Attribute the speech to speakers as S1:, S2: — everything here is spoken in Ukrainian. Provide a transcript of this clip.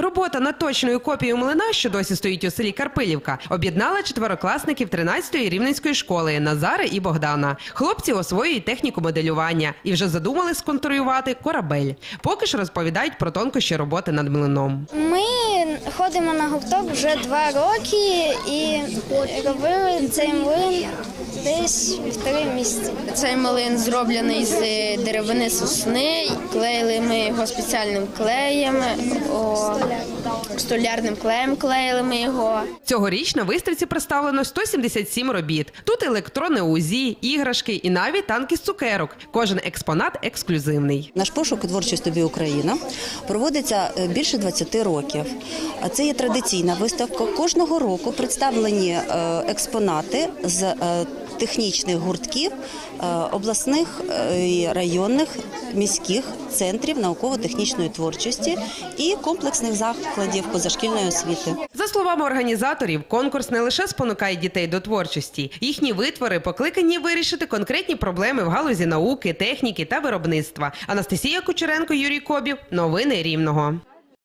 S1: Робота над точною копією млина, що досі стоїть у селі Карпилівка, об'єднала четверокласників 13-ї рівненської школи Назара і Богдана. Хлопці освоюють техніку моделювання і вже задумали сконструювати корабель. Поки ж розповідають про тонкощі роботи над млином.
S2: Ми ходимо на гурток вже два роки і робили цей млин десь півтори місяці.
S3: Цей млин зроблений з деревини сосни. Клеїли ми його спеціальним клеєм, о, столярним клеєм клеїли ми його.
S1: Цьогоріч на виставці представлено 177 робіт. Тут електронне УЗІ, іграшки і навіть танки з цукерок. Кожен експонат ексклюзивний.
S4: Наш пошук творчість тобі Україна проводиться е, більше 20 років. А Це є традиційна виставка. Кожного року представлені е, експонати з е, технічних гуртків е, обласних е, районних міських центрів науково-технічної творчості і комплексних закладів позашкільної освіти.
S1: За словами організаторів, конкурс не лише спонукає дітей до творчості, їхні витвори покликані вирішити конкретні проблеми в галузі науки, техніки та виробництва. Анастасія Кучеренко, Юрій Кобів. Новини Рівного.